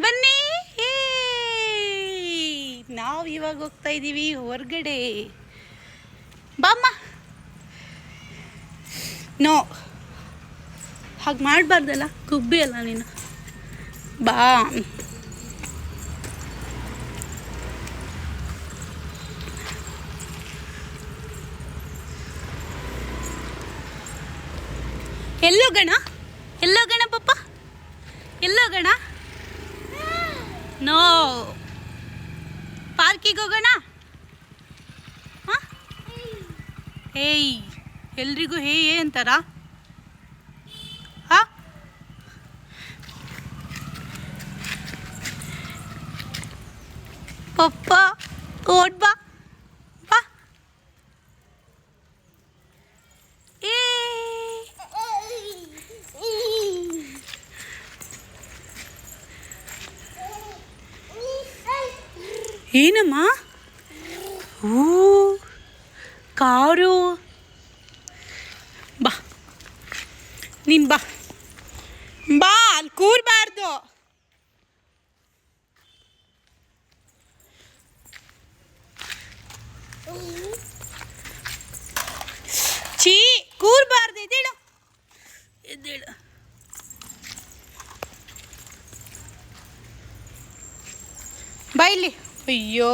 ಬನ್ನಿ. ನಾವು ಇವಾಗ ಹೋಗ್ತಾ ಇದ್ದೀವಿ ಹೊರಗಡೆ. ಬಾಮ್ಮ. ನೋ. ಹಾಗೆ ಮಾಡಬಾರ್ದಲ್ಲ ಗುಬ್ಬಿ ಅಲ್ಲ ನೀನು. ಬಾ. ಎಲ್ಲೋ ಗಣ ಎಲ್ಲೋ ಗಣ ಪಪ್ಪ ಎಲ್ಲೋಗೋಣ? ನೋ ಪಾರ್ಕಿಗೆ ಹೋಗೋಣ? ಹಾಂ? ಹೇಯ್ ಎಲ್ರಿಗೂ ಹೇ ಅಂತಾರ? ಹಾಂ? ಪಪ್ಪ ಓಡ್ ಬಾ ಬಾ ಏ ಏನಮ್ಮ? ಹೂ ಕಾರು. ಬಾ. ನೀನು ಬಾ. ಬಾ, ಅಲ್ಲಿ ಕೂರಬಾರ್ದು. ಛೀ, ಕೂರಬಾರ್ದು, ಎದ್ದೇಳು. ಎದ್ದೇಳು. ಬಾ ಇಲ್ಲಿ. ಅಯ್ಯೋ,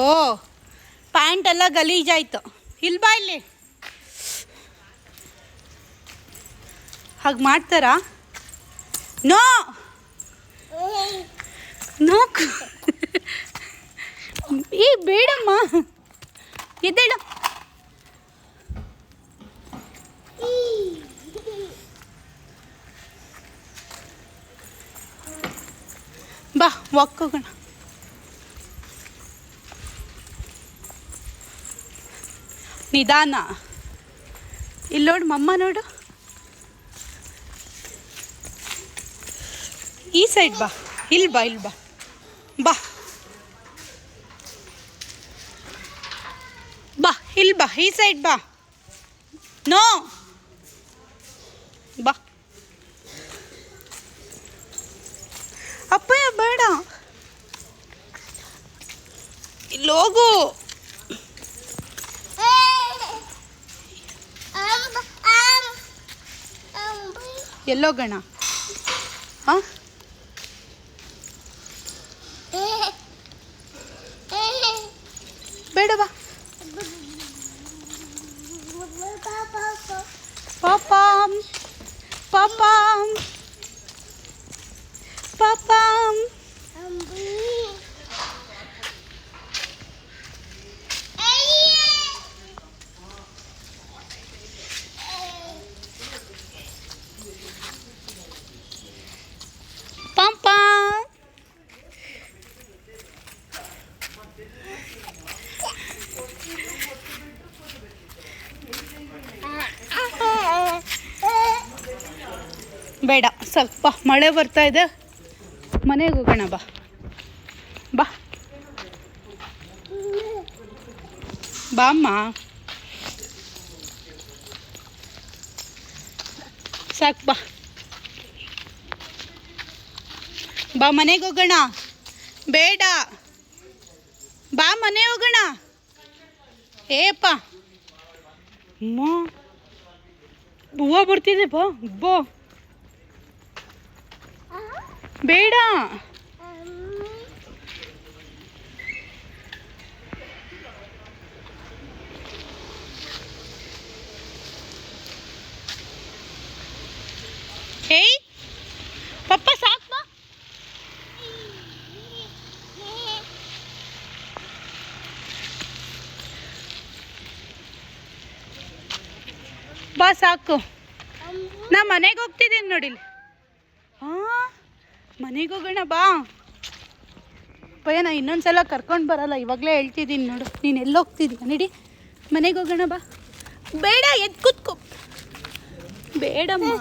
ಪ್ಯಾಂಟ್ ಎಲ್ಲ ಗಲೀಜಾಯ್ತು ಇಲ್ಲಿ ಬಾ ಇಲ್ಲಿ. ಹಾಗೆ ಮಾಡ್ತಾರಾ? ನೋ! ನೋ ಈ ಬೇಡಮ್ಮ. ಎದ್ದೇಳು. ಬಾ ವಾಕ್ ನಿಧಾನ. ಇಲ್ಲಿ ನೋಡು ಮಮ್ಮ ನೋಡು. ಈ ಸೈಡ್ ಬಾ. ಇಲ್ಲಿ ಬಾ ಇಲ್ಲಿ ಬಾ. ಬಾ. ಬಾ ಇಲ್ಲಿ ಬಾ, ಈ ಸೈಡ್ ಬಾ. ನೋ. ಬಾ. ಅಪ್ಪಯ್ಯ, ಬೇಡ. ಇಲ್ಲಿ ಹೋಗು ಎಲ್ಲೋಗೋಣ ಹಾಂ? ಬೇಡ ಪಾಪಾಂ. ಪಾಪಾಂ. ಪಾಪಾ. ಬೇಡ, ಸ್ವಲ್ಪ ಮಳೆ ಬರ್ತಾ ಇದೆ. ಮನೆಗೆ ಹೋಗೋಣ ಬಾ. ಬಾ. ಬಾಮ್ಮ ಸಾಕು, ಬಾ. ಬಾ, ಮನೆಗೆ ಹೋಗೋಣ. ಬೇಡ. ಬಾ ಮನೆ ಹೋಗೋಣ. ಏಪ್ಪ ಅಮ್ಮ. ಹೂವು ಬರ್ತಿದೆ, ಬಾ ಬಾ. ಬೇಡ. ಏಯ್ ಪಪ್ಪ ಸಾಕು ಬಾ. ಬಾ ಸಾಕು. ನಾ ಮನೆಗೆ ಹೋಗ್ತಿದ್ದೀನಿ ನೋಡಿಲಿ ಹಾಂ ಮನೆಗೆ ಹೋಗೋಣ, ಬಾ. ಪಯ್ಯ ನಾ ಇನ್ನೊಂದ್ಸಲ ಕರ್ಕೊಂಡು ಬರಲ್ಲ, ಇವಾಗಲೇ ಹೇಳ್ತಿದ್ದೀನಿ ನೋಡು. ನೀನು ಎಲ್ಲಿ ಹೋಗ್ತಿದ್ದೀನಿ ನಡಿ. ಮನೆಗೆ ಹೋಗೋಣ, ಬಾ. ಬೇಡ, ಎದ್ದು ಕೂತ್ಕೊ. ಬೇಡಮ್ಮ.